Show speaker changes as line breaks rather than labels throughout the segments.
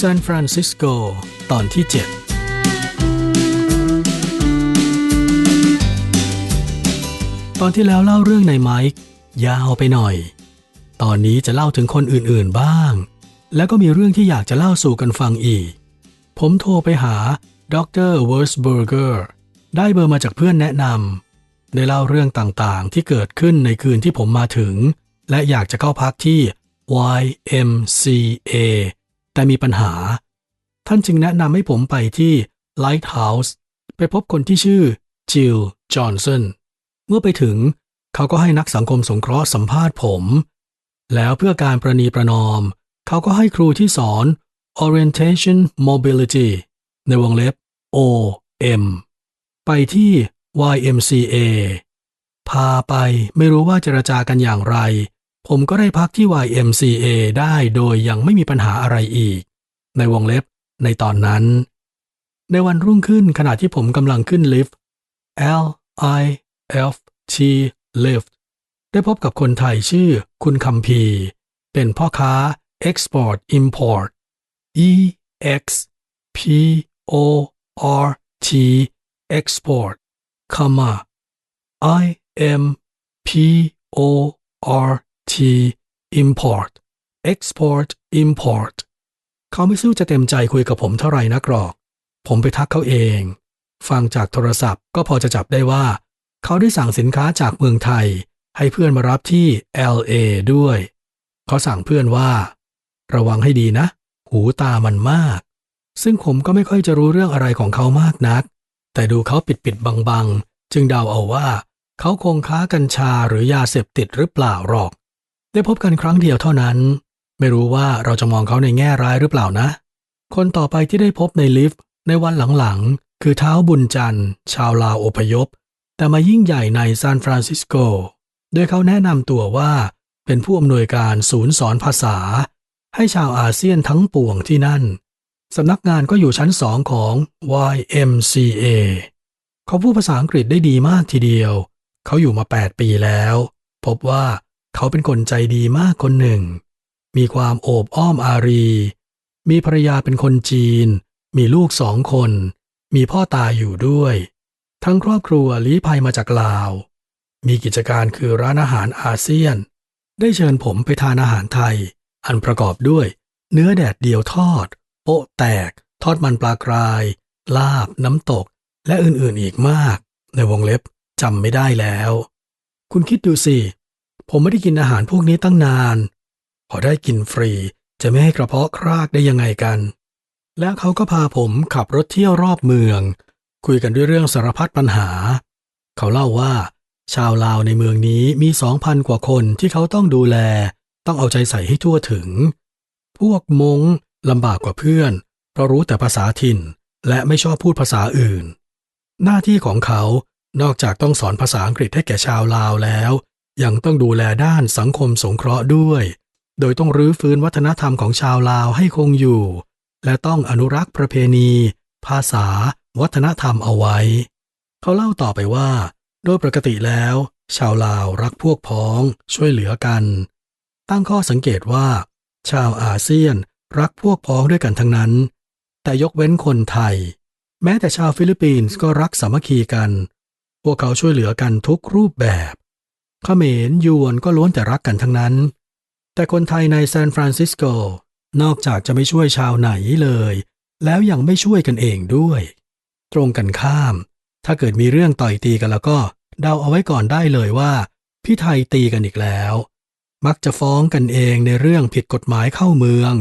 ซานฟรานซิสโก ตอนที่ 7ตอนที่แล้วเล่าเรื่องในไมค์ยาวไปหน่อย ตอนนี้จะเล่าถึงคนอื่นๆบ้าง แล้วก็มีเรื่องที่อยากจะเล่าสู่กันฟังอีก ผมโทรไปหาดรเวิร์สเบอร์เกอร์ได้เบอร์มาจากเพื่อนแนะนำได้เล่าเรื่องต่างๆ ที่เกิดขึ้นในคืนที่ผมมาถึง และอยากจะเข้าพักที่ YMCA แต่มีปัญหา ท่านจึงแนะนำให้ผมไปที่ Lighthouse ไปพบคนที่ชื่อจิลจอห์นสันเมื่อไปถึงเขาก็ให้นักสังคมสงเคราะห์สัมภาษณ์ผม แล้วเพื่อการประนีประนอม เขาก็ให้ครูที่สอน Orientation Mobility ในวงเล็บ OM ไปที่ YMCA พาไปไม่รู้ว่าเจรจากันอย่างไร ผมก็ได้พักที่ YMCA ได้โดยยังไม่มีปัญหาอะไรอีก ในวงเล็บในตอนนั้น ในวันรุ่งขึ้นขณะที่ผมกำลังขึ้นลิฟต์ L I F T lift ได้พบกับคนไทยชื่อคุณคำพี เป็นพ่อค้า Export Import E X P O R T Export, comma I M P O R T Import Export Import เขาไม่สู้จะเต็มใจคุยกับผมเท่าไหร่นักหรอก ผมไปทักเขาเอง ฟังจากโทรศัพท์ก็พอจะจับได้ว่า เขาได้สั่งสินค้าจากเมืองไทย ให้เพื่อนมารับที่ LA ด้วย เขาสั่งเพื่อนว่า ระวังให้ดีนะ หูตามันมาก ซึ่งผมก็ไม่ค่อยจะรู้เรื่องอะไรของเขามากนัก แต่ดูเขาปิดปิดบังบังๆจึงเดาเอาว่า เขาคงค้ากัญชาหรือยาเสพติดหรือเปล่าหรอก ได้พบกันครั้งเดียวเท่านั้น ไม่รู้ว่าเราจะมองเขาในแง่ร้ายหรือเปล่านะ คนต่อไปที่ได้พบในลิฟต์ในวันหลังๆ คือเท้าบุญจันทร์ ชาวลาวอพยพ แต่มายิ่งใหญ่ในซานฟรานซิสโก โดยเขาแนะนำตัวว่าเป็นผู้อำนวยการศูนย์สอนภาษา ให้ชาวอาเซียนทั้งปวงที่นั่นสำนักงานก็อยู่ชั้นสองของ YMCA เขาพูดภาษาอังกฤษได้ดีมากทีเดียว เขาอยู่มา 8 ปีแล้ว พบว่า เขาเป็นคนใจดีมากคนหนึ่ง มีความโอบอ้อมอารี มีภรรยาเป็นคนจีน มีลูกสองคน มีพ่อตาอยู่ด้วย ทั้งครอบครัวลี้ภัยมาจากลาว มีกิจการคือร้านอาหารอาเซียน ได้เชิญผมไปทานอาหารไทย อันประกอบด้วย เนื้อแดดเดียวทอด โป๊ะแตก ทอดมันปลากราย ลาบ น้ำตก และอื่นๆอีกมาก ในวงเล็บจำไม่ได้แล้ว คุณคิดดูสิ ผมไม่ได้กินอาหารพวกนี้ตั้งนาน พอได้กินฟรีจะไม่ให้กระเพาะครากได้ยังไงกัน แล้วเขาก็พาผมขับรถเที่ยวรอบเมือง คุยกันด้วยเรื่องสารพัดปัญหา เขาเล่าว่า ชาวลาวในเมืองนี้มีสองพันกว่าคนที่เขาต้องดูแล ต้องเอาใจใส่ให้ทั่วถึง พวกมงลำบากกว่าเพื่อน เพราะรู้แต่ภาษาถิ่น และไม่ชอบพูดภาษาอื่น หน้าที่ของเขานอกจากต้องสอนภาษาอังกฤษให้แก่ชาวลาวแล้ว ยังต้องดูแลด้านสังคมสงเคราะห์ด้วย โดยต้องรื้อฟื้นวัฒนธรรมของชาวลาวให้คงอยู่ และต้องอนุรักษ์ประเพณี ภาษา วัฒนธรรมเอาไว้ เขาเล่าต่อไปว่า โดยปกติแล้ว ชาวลาวรักพวกพ้อง ช่วยเหลือกัน ตั้งข้อสังเกตว่า ชาวอาเซียนรักพวกพ้องด้วยกันทั้งนั้น แต่ยกเว้นคนไทย แม้แต่ชาวฟิลิปปินส์ก็รักสามัคคีกัน พวกเขาช่วยเหลือกันทุกรูปแบบ เขมรยวนก็ล้วนแต่รักกันทั้งนั้น แต่คนไทยในซานฟรานซิสโก นอกจากจะไม่ช่วยชาวไหนเลย แล้วยังไม่ช่วยกันเองด้วย ตรงกันข้าม ถ้าเกิดมีเรื่องต่อยตีกันแล้วก็ เดาเอาไว้ก่อนได้เลยว่า พี่ไทยตีกันอีกแล้ว มักจะฟ้องกันเองในเรื่องผิดกฎหมายเข้าเมือง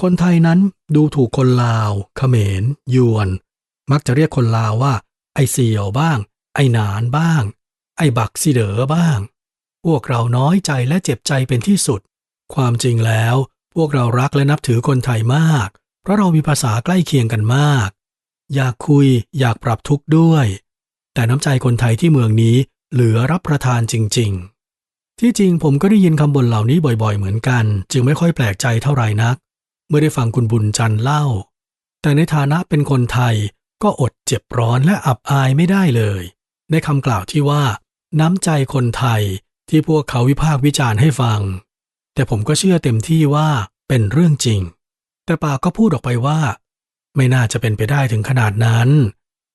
คนไทยนั้นดูถูกคนลาวเขมร ยวน มักจะเรียกคนลาวว่า ไอเสี่ยวบ้าง ไอหนานบ้าง ไอ้บักซีเดอบ้าง พวกเราน้อยใจและเจ็บใจเป็นที่สุด ความจริงแล้ว พวกเรารักและนับถือคนไทยมาก เพราะเรามีภาษาใกล้เคียงกันมาก อยากคุยอยากปรับทุกข์ด้วย แต่น้ำใจคนไทยที่เมืองนี้เหลือรับประทานจริง ๆ ที่จริงผมก็ได้ยินคำบ่นเหล่านี้บ่อยๆ เหมือนกัน จึงไม่ค่อยแปลกใจเท่าไหร่นัก เมื่อได้ฟังคุณบุญจันทร์เล่า แต่ในฐานะเป็นคนไทยก็อดเจ็บร้อนและอับอายไม่ได้เลย ในคำกล่าวที่ว่า น้ำใจคนไทยที่พวกเขาวิพากษ์วิจารณ์ให้ฟัง แต่ผมก็เชื่อเต็มที่ว่าเป็นเรื่องจริง แต่ปากก็พูดออกไปว่า ไม่น่าจะเป็นไปได้ถึงขนาดนั้น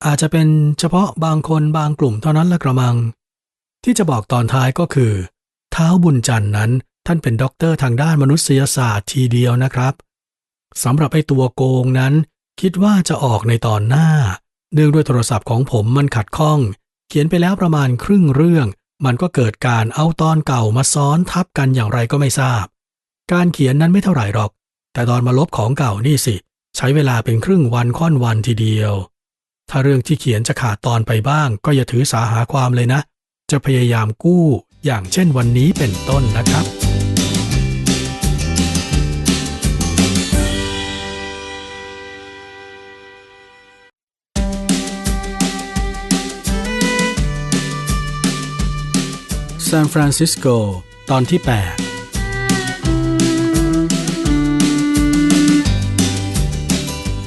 อาจจะเป็นเฉพาะบางคนบางกลุ่มเท่านั้นละกระมัง ที่จะบอกตอนท้ายก็คือ เท้าบุญจันทร์นั้นท่านเป็นด็อกเตอร์ทางด้านมนุษยศาสตร์ทีเดียวนะครับสำหรับไอ้ตัวโกงนั้น คิดว่าจะออกในตอนหน้า เนื่องด้วยโทรศัพท์ของผมมันขัดข้อง เขียนไปแล้วประมาณครึ่งเรื่อง มันก็เกิดการเอาตอนเก่ามาซ้อนทับกันอย่างไรก็ไม่ทราบ การเขียนนั้นไม่เท่าไหร่หรอก แต่ตอนมาลบของเก่านี่สิ ใช้เวลาเป็นครึ่งวันค่อนวันทีเดียว ถ้าเรื่องที่เขียนจะขาดตอนไปบ้าง ก็อย่าถือสาหาความเลยนะ จะพยายามกู้อย่างเช่นวันนี้เป็นต้นนะครับ ซานฟรานซิสโก ตอนที่8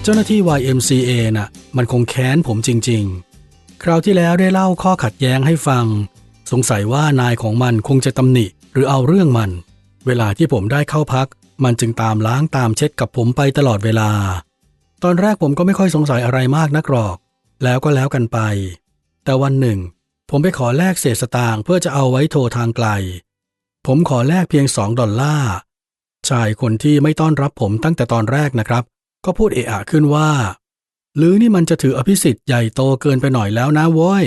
เจ้าหน้าที่ YMCA น่ะ มันคงแค้นผมจริง ๆ คราวที่แล้วได้เล่าข้อขัดแย้งให้ฟัง สงสัยว่านายของมันคงจะตำหนิ หรือเอาเรื่องมัน เวลาที่ผมได้เข้าพัก มันจึงตามล้างตามเช็ดกับผมไปตลอดเวลา ตอนแรกผมก็ไม่ค่อยสงสัยอะไรมากนักหรอก แล้วก็แล้วกันไป แต่วันหนึ่ง ผมไปขอแลกเศษสตางค์เพื่อจะเอาไว้โทรทางไกล ผมขอแลกเพียงสองดอลลาร์ชายคนที่ไม่ต้อนรับผมตั้งแต่ตอนแรกนะครับ ก็พูดเอะอะขึ้นว่า หรือนี่มันจะถืออภิสิทธิ์ใหญ่โตเกินไปหน่อยแล้วนะโว้ย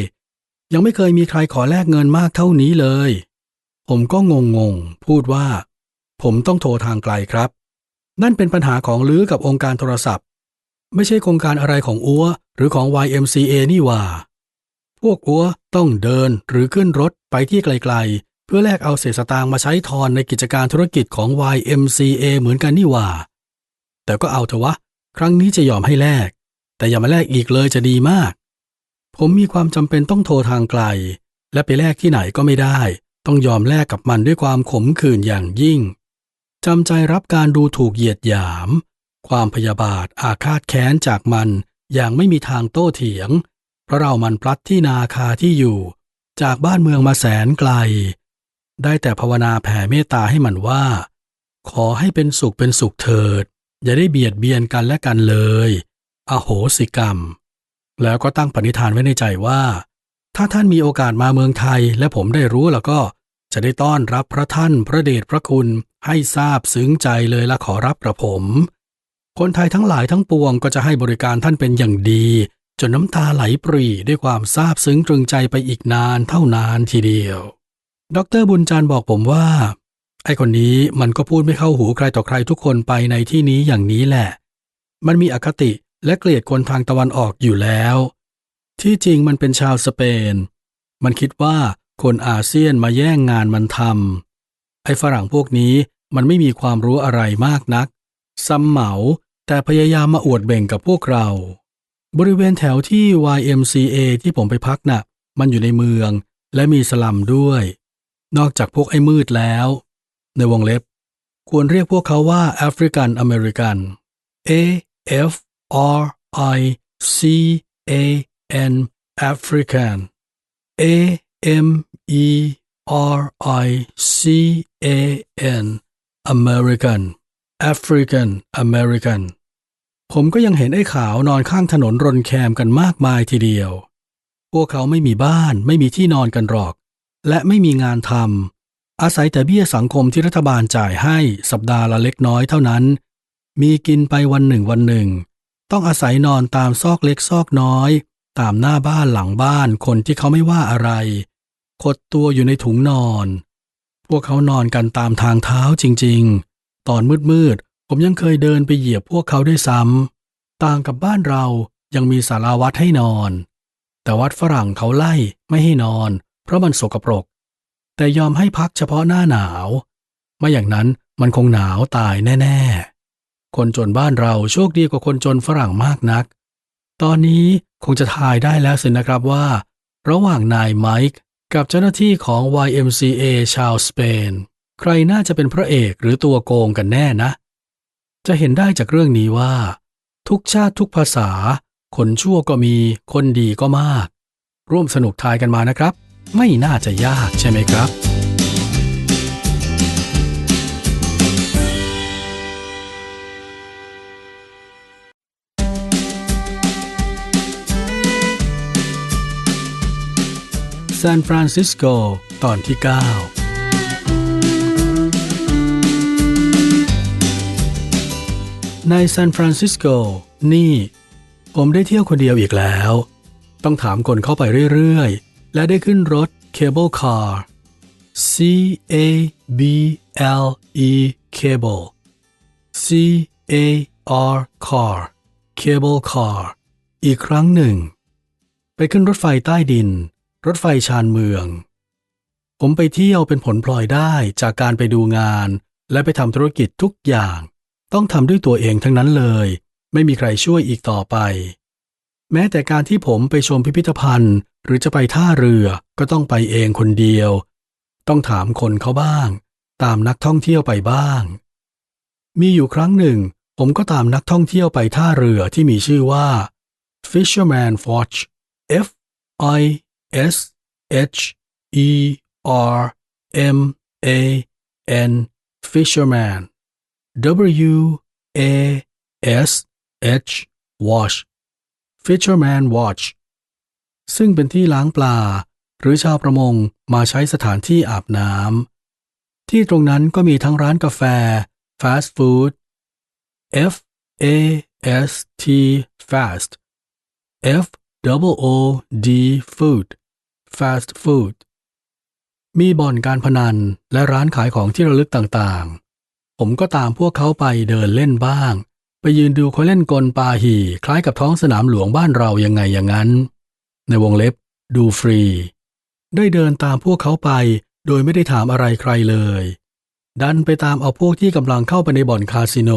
ยังไม่เคยมีใครขอแลกเงินมากเท่านี้เลย ผมก็งงงๆพูดว่า ผมต้องโทรทางไกลครับ นั่นเป็นปัญหาของลือกับองค์การโทรศัพท์ ไม่ใช่โครงการอะไรของอัวหรือของ YMCA นี่ว่า พวกอัวต้องเดินหรือขึ้นรถไปที่ไกลๆ เพื่อแลกเอาเศษสตางค์มาใช้ทอนในกิจการธุรกิจของ YMCA เหมือนกันนี่ว่า แต่ก็เอาเถอะวะ ครั้งนี้จะยอมให้แลก แต่อย่ามาแลกอีกเลยจะดีมาก ผมมีความจำเป็นต้องโทรทางไกล และไปแลกที่ไหนก็ไม่ได้ ต้องยอมแลกกับมันด้วยความขมขื่นอย่างยิ่งจำใจรับการดูถูกเหยียดหยาม ความพยาบาทอาฆาตแค้นจากมันอย่างไม่มีทางโต้เถียง ราะเรามันพลัดที่นาคาที่อยู่ จากบ้านเมืองมาแสนไกล ได้แต่ภาวนาแผ่เมตตาให้มันว่า ขอให้เป็นสุขเป็นสุขเถิด อย่าได้เบียดเบียนกันและกันเลย อโหสิกรรม แล้วก็ตั้งปณิธานไว้ในใจว่า ถ้าท่านมีโอกาสมาเมืองไทย และผมได้รู้แล้วก็จะได้ต้อนรับพระท่านพระเดชพระคุณให้ทราบซึ้งใจเลยละขอรับกระผม คนไทยทั้งหลายทั้งปวงก็จะให้บริการท่านเป็นอย่างดี จนน้ำตาไหลปรีด้วยความซาบซึ้งตรึงใจไปอีกนานเท่านานทีเดียว ดรบุญจันทร์บอกผมว่า ไอ้คนนี้มันก็พูดไม่เข้าหูใครต่อใครทุกคนไปในที่นี้อย่างนี้แหละ มันมีอคติและเกลียดคนทางตะวันออกอยู่แล้ว ที่จริงมันเป็นชาวสเปน มันคิดว่าคนอาเซียนมาแย่งงานมันทำไอ้ฝรั่งพวกนี้มันไม่มีความรู้อะไรมากนักซ้ำเหมาแต่พยายามมาอวดเบ่งกับพวกเรา บริเวณแถวที่ YMCA ที่ผมไปพักน่ะ มันอยู่ในเมือง และมีสลัมด้วย นอกจากพวกไอ้มืดแล้ว ในวงเล็บ ควรเรียกพวกเขาว่าแอฟริกันอเมริกัน A F R I C A N African A M E R I C A N American African American ผมก็ยังเห็นไอ้ขาวนอนข้างถนนรนแคมกันมากมายทีเดียว พวกเขาไม่มีบ้านไม่มีที่นอนกันหรอก และไม่มีงานทำอาศัยแต่เบี้ยสังคมที่รัฐบาลจ่ายให้สัปดาห์ละเล็กน้อยเท่านั้น มีกินไปวันหนึ่งวันหนึ่ง ต้องอาศัยนอนตามซอกเล็กซอกน้อย ตามหน้าบ้านหลังบ้านคนที่เขาไม่ว่าอะไร ขดตัวอยู่ในถุงนอน พวกเขานอนกันตามทางเท้าจริง ๆ ตอนมืดๆ ผมยังเคยเดินไปเหยียบพวกเขาด้วยซ้ำต่างกับบ้านเรายังมีสาราวัดให้นอน แต่วัดฝรั่งเขาไล่ไม่ให้นอน เพราะมันสกปรก แต่ยอมให้พักเฉพาะหน้าหนาว ไม่อย่างนั้นมันคงหนาวตายแน่ ๆ คนจนบ้านเราโชคดีกว่าคนจนฝรั่งมากนัก ตอนนี้คงจะทายได้แล้วสินะครับว่า ระหว่างนายไมค์กับเจ้าหน้าที่ของ YMCA ชาวสเปน ใครน่าจะเป็นพระเอกหรือตัวโกงกันแน่นะ จะเห็นได้จากเรื่องนี้ว่า ทุกชาติทุกภาษา คนชั่วก็มี คนดีก็มาก ร่วมสนุกทายกันมานะครับ ไม่น่าจะยากใช่ไหมครับ ซานฟรานซิสโก ตอนที่ 9 ในซานฟรานซิสโก นี่ ผมได้เที่ยวคนเดียวอีกแล้ว ต้องถามคนเข้าไปเรื่อย ๆ และได้ขึ้นรถเคเบิลคาร์ C A B L E cable C A R car cable car อีกครั้งหนึ่ง ไปขึ้นรถไฟใต้ดิน รถไฟชานเมือง ผมไปเที่ยวเป็นผลพลอยได้จากการไปดูงาน และไปทำธุรกิจทุกอย่าง ต้องทำด้วยตัวเองทั้งนั้นเลย ไม่มีใครช่วยอีกต่อไป แม้แต่การที่ผมไปชมพิพิธภัณฑ์ หรือจะไปท่าเรือก็ต้องไปเองคนเดียว ต้องถามคนเขาบ้าง ตามนักท่องเที่ยวไปบ้าง มีอยู่ครั้งหนึ่ง ผมก็ตามนักท่องเที่ยวไปท่าเรือที่มีชื่อว่า Fisherman Watch F I S H E R M A N Fisherman W A S H Watch Fisherman Watch ซึ่งเป็นที่ล้างปลา หรือชาวประมงมาใช้สถานที่อาบน้ำ ที่ตรงนั้นก็มีทั้งร้านกาแฟ ฟาสต์ฟู้ด F A S T fast F O O D food fast food มีบ่อนการพนันและร้านขายของที่ระลึกต่างๆ ผมก็ตามพวกเขาไปเดินเล่นบ้าง ไปยืนดูเขาเล่นกลปาหี่ คล้ายกับท้องสนามหลวงบ้านเรายังไงอย่างนั้น ในวงเล็บ ดูฟรี ได้เดินตามพวกเขาไป โดยไม่ได้ถามอะไรใครเลย ดันไปตามเอาพวกที่กำลังเข้าไปในบ่อนคาสิโน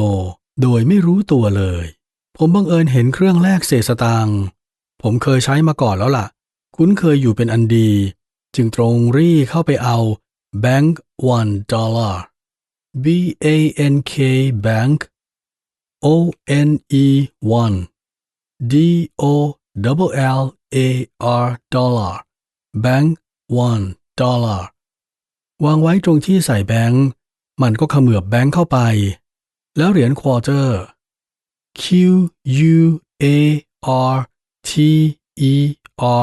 โดยไม่รู้ตัวเลย ผมบังเอิญเห็นเครื่องแลกเศษสตางค์ผมเคยใช้มาก่อนแล้วล่ะ คุ้นเคยอยู่เป็นอันดี จึงตรงรี่เข้าไปเอา Bank one dollar B A N K Bank O N E one D O double L A R dollar Bank one dollar วางไว้ตรงที่ใส่แบงค์มันก็เขมือบแบงค์เข้าไป แล้วเหรียญควอเตอร์ Q U A R T E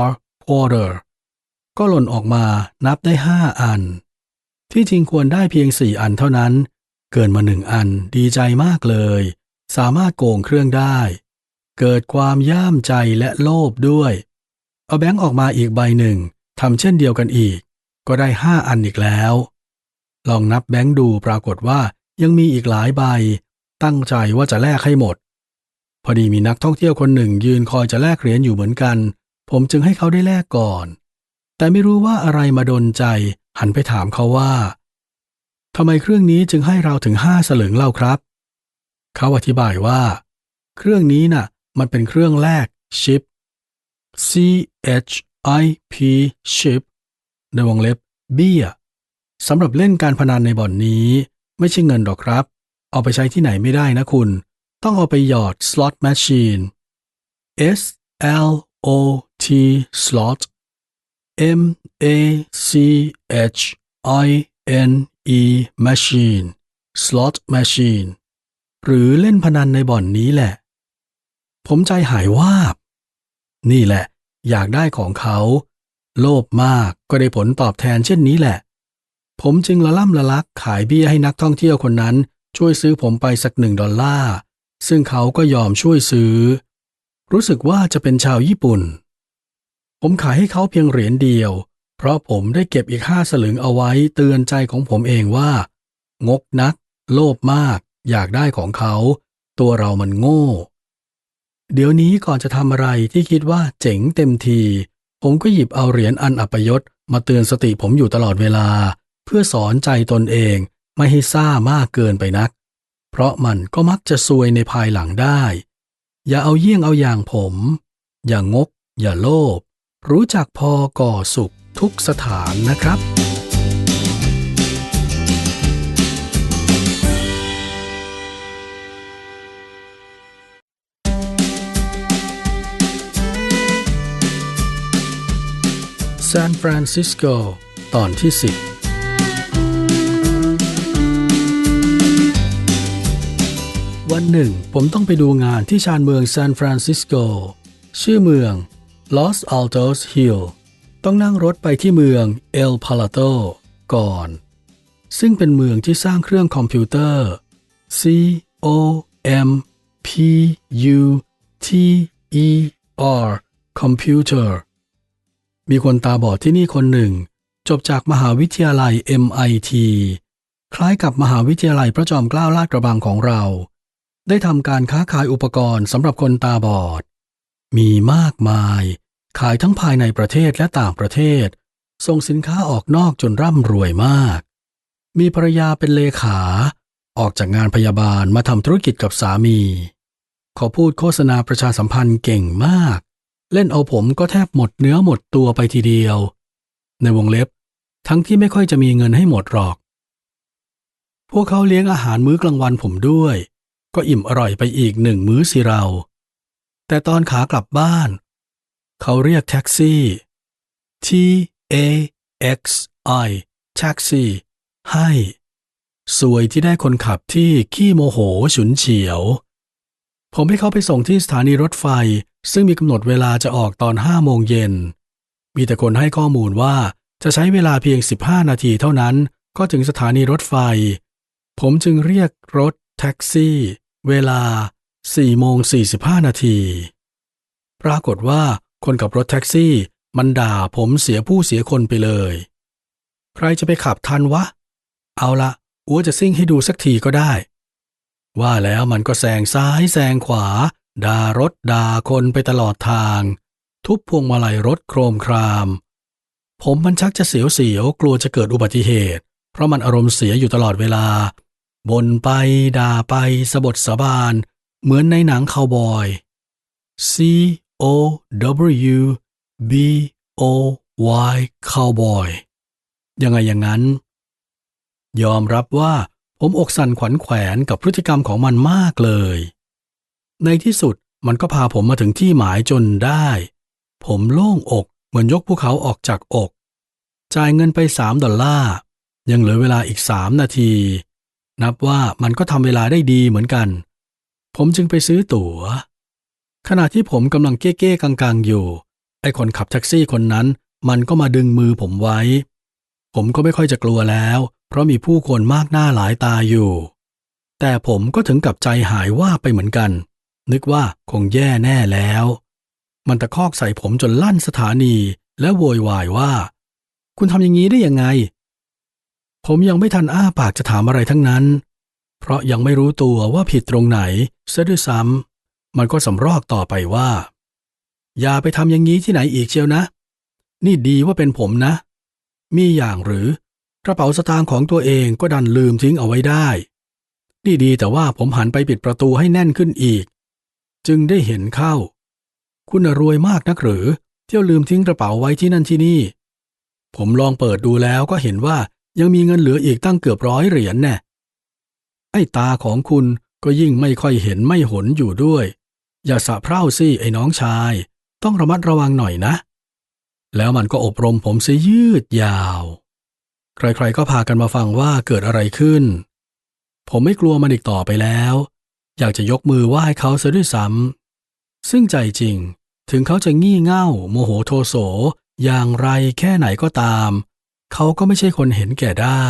R quarter ก็หล่นออกมานับได้ห้าอัน ที่จริงควรได้เพียงสี่อันเท่านั้น เกินมาหนึ่งอันดีใจมากเลย สามารถโกงเครื่องได้ เกิดความย่ามใจและโลภด้วย เอาแบงค์ออกมาอีกใบหนึ่งทำเช่นเดียวกันอีก ก็ได้ห้าอันอีกแล้ว ลองนับแบงค์ดูปรากฏว่ายังมีอีกหลายใบ ตั้งใจว่าจะแลกให้หมด พอดีมีนักท่องเที่ยวคนหนึ่ง ยืนคอยจะแลกเหรียญอยู่เหมือนกัน ผมจึงให้เขาได้แลกก่อน แต่ไม่รู้ว่าอะไรมาดนใจ หันไปถามเขาว่าทำไมเครื่องนี้จึงให้เราถึงห้าสลึงเล่าครับ เขาอธิบายว่า เครื่องนี้น่ะ มันเป็นเครื่องแลกชิป C H I P chip ในวงเล็บเบี้ยสำหรับเล่นการพนันในบ่อนนี้ ไม่ใช่เงินหรอกครับ เอาไปใช้ที่ไหนไม่ได้นะคุณ ต้องเอาไปหยอด slot machine S L O T slot M A C H I N E machine slot machine หรือเล่นพนันในบ่อนนี้แหละ ผมใจหายวาบ นี่แหละ อยากได้ของเขา โลภมากก็ได้ผลตอบแทนเช่นนี้แหละ ผมจึงละล่ำละลักขายเบี้ยให้นักท่องเที่ยวคนนั้น ช่วยซื้อผมไปสักหนึ่งดอลลาร์ซึ่งเขาก็ยอมช่วยซื้อ รู้สึกว่าจะเป็นชาวญี่ปุ่น ผมขายให้เขาเพียงเหรียญเดียว เพราะผมได้เก็บอีกห้าสลึงเอาไว้เตือนใจของผมเองว่า งกนัก โลภมาก อยากได้ของเขา ตัวเรามันโง่ เดี๋ยวนี้ก่อนจะทำอะไรที่คิดว่าเจ๋งเต็มที ผมก็หยิบเอาเหรียญอันอัปยศมาเตือนสติผมอยู่ตลอดเวลา เพื่อสอนใจตนเองไม่ให้ซ่ามากเกินไปนัก เพราะมันก็มักจะซวยในภายหลังได้ อย่าเอาเยี่ยงเอาอย่างผม อย่างงกอย่าโลภรู้จักพอก่อสุข ทุกสถานนะครับ ซานฟรานซิสโก ตอนที่ 10วันหนึ่ง ผมต้องไปดูงานที่ชานเมืองซานฟรานซิสโก ชื่อเมือง Los Altos Hill ต้องนั่งรถไปที่เมืองเอลพาลาโตก่อน ซึ่งเป็นเมืองที่สร้างเครื่องคอมพิวเตอร์ C O M P U T E R Computer มีคนตาบอดที่นี่คนหนึ่ง จบจากมหาวิทยาลัย MIT คล้ายกับมหาวิทยาลัยพระจอมเกล้าลาดกระบังของเรา ได้ทำการค้าขายอุปกรณ์สำหรับคนตาบอด มีมากมาย ขายทั้งภายในประเทศและต่างประเทศ ส่งสินค้าออกนอกจนร่ำรวยมาก มีภรรยาเป็นเลขา ออกจากงานพยาบาลมาทำธุรกิจกับสามี เขาพูดโฆษณาประชาสัมพันธ์เก่งมาก เล่นเอาผมก็แทบหมดเนื้อหมดตัวไปทีเดียว ในวงเล็บ ทั้งที่ไม่ค่อยจะมีเงินให้หมดหรอก พวกเขาเลี้ยงอาหารมื้อกลางวันผมด้วย ก็อิ่มอร่อยไปอีกหนึ่งมื้อสิเรา แต่ตอนขากลับบ้าน เขาเรียกแท็กซี่ T A X I แท็กซี่ ให้สวยที่ได้คนขับที่ขี้โมโหฉุนเฉียว ผมให้เขาไปส่งที่สถานีรถไฟ ซึ่งมีกำหนดเวลาจะออกตอนห้าโมงเย็น มีแต่คนให้ข้อมูลว่าจะใช้เวลาเพียง 15 นาทีเท่านั้น ก็ถึงสถานีรถไฟ ผมจึงเรียกรถแท็กซี่ เวลา4โมง45 นาที ปรากฏว่า คนขับรถแท็กซี่ มันด่าผมเสียผู้เสียคนไปเลย ใครจะไปขับทันวะ เอาละอัวจะซิ่งให้ดูสักทีก็ได้ ว่าแล้วมันก็แซงซ้ายแซงขวา ด่ารถด่าคนไปตลอดทาง ทุบพวงมาลัยรถโครมคราม ผมมันชักจะเสียวๆกลัวจะเกิดอุบัติเหตุ เพราะมันอารมณ์เสียอยู่ตลอดเวลาบ่นไปด่าไปสะบดสะบาน เหมือนในหนังคาวบอย C O W B O Y Cowboy ยังไงอย่างนั้น ยอมรับว่าผมอกสั่นขวัญแขวนกับพฤติกรรมของมันมากเลย ในที่สุดมันก็พาผมมาถึงที่หมายจนได้ ผมโล่งอกเหมือนยกภูเขาออกจากอก จ่ายเงินไปสามดอลลาร์ยังเหลือเวลาอีกสามนาที นับว่ามันก็ทำเวลาได้ดีเหมือนกัน ผมจึงไปซื้อตั๋ว ขณะที่ผมกำลังเก้ๆกังๆอยู่ ไอ้คนขับแท็กซี่คนนั้น มันก็มาดึงมือผมไว้ ผมก็ไม่ค่อยจะกลัวแล้ว เพราะมีผู้คนมากหน้าหลายตาอยู่ แต่ผมก็ถึงกับใจหายว่าไปเหมือนกัน นึกว่าคงแย่แน่แล้ว มันตะคอกใส่ผมจนลั่นสถานี และโวยวายว่า คุณทำอย่างนี้ได้ยังไง ผมยังไม่ทันอ้าปากจะถามอะไรทั้งนั้น เพราะยังไม่รู้ตัวว่าผิดตรงไหนเสียด้วยซ้ำ มันก็สำรอกต่อไปว่า อย่าไปทำอย่างนี้ที่ไหนอีกเชียวนะ นี่ดีว่าเป็นผมนะ มีอย่างหรือกระเป๋าสตางค์ของตัวเองก็ดันลืมทิ้งเอาไว้ได้ นี่ดีแต่ว่าผมหันไปปิดประตูให้แน่นขึ้นอีก จึงได้เห็นเข้า คุณรวยมากนักหรือ เที่ยวลืมทิ้งกระเป๋าไว้ที่นั่นที่นี่ ผมลองเปิดดูแล้วก็เห็นว่ายังมีเงินเหลืออีกตั้งเกือบร้อยเหรียญแน่ไอ้ตาของคุณก็ยิ่งไม่ค่อยเห็นไม่หนอยู่ด้วย อย่าสะเพร่าสิไอ้น้องชาย ต้องระมัดระวังหน่อยนะ แล้วมันก็อบรมผมเสียยืดยาว ใครๆก็พากันมาฟังว่าเกิดอะไรขึ้น ผมไม่กลัวมันอีกต่อไปแล้ว อยากจะยกมือไหว้เขาซะด้วยซ้ำซึ่งใจจริงถึงเขาจะงี่เง่า โมโหโทโส อย่างไรแค่ไหนก็ตาม เขาก็ไม่ใช่คนเห็นแก่ได้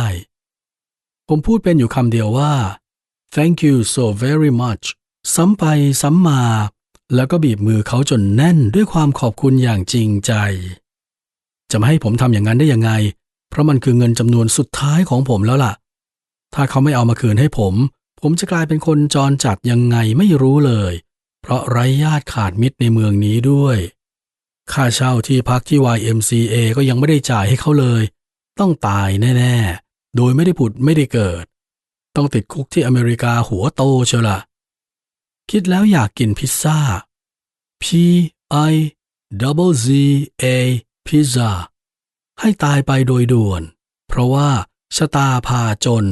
ผมพูดเป็นอยู่คำเดียวว่า thank you so very much ซ้ำไปซ้ำมา แล้วก็บีบมือเขาจนแน่นด้วยความขอบคุณอย่างจริงใจ จะไม่ให้ผมทำอย่างนั้นได้ยังไง เพราะมันคือเงินจำนวนสุดท้ายของผมแล้วล่ะ ถ้าเขาไม่เอามาคืนให้ผม ผมจะกลายเป็นคนจรจัดยังไงไม่รู้เลย เพราะไร้ญาติขาดมิตรในเมืองนี้ด้วย ค่าเช่าที่พักที่ YMCA ก็ยังไม่ได้จ่ายให้เขาเลย ต้องตายแน่ ๆ โดยไม่ได้ผุดไม่ได้เกิด ต้องติดคุกที่อเมริกาหัวโตเชียวล่ะ คิดแล้วอยากกินพิซซ่า P I double Z A พิซซ่าให้ตายไปโดยด่วน เพราะว่าชะตาพาจน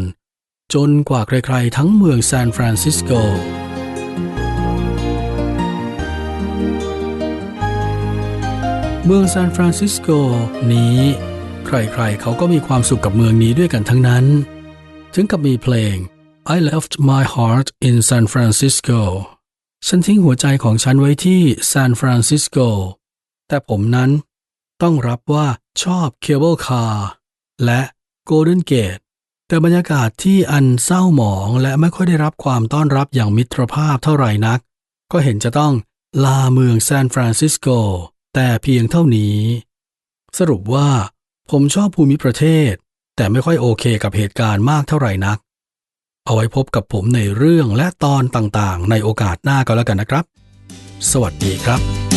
จนกว่าใครๆทั้งเมืองซานฟรานซิสโกเมืองซานฟรานซิสโกนี้ ใครๆเขาก็มีความสุขกับเมืองนี้ด้วยกันทั้งนั้น ถึงกับมีเพลง I left my heart in San Francisco ฉันทิ้งหัวใจของฉันไว้ที่ซานฟรานซิสโก แต่ผมนั้นต้องรับว่าชอบเคเบิลคาร์และโกลเด้นเกต แต่บรรยากาศที่อันเศร้าหมองและไม่ค่อยได้รับความต้อนรับอย่างมิตรภาพเท่าไหร่นัก ก็เห็นจะต้องลาเมืองซานฟรานซิสโก แต่เพียงเท่านี้ สรุปว่าผมชอบภูมิประเทศ แต่ไม่ค่อยโอเคกับเหตุการณ์มากเท่าไหร่นัก เอาไว้พบกับผมในเรื่องและตอนต่างๆ ในโอกาสหน้าก็แล้วกันนะครับ สวัสดีครับ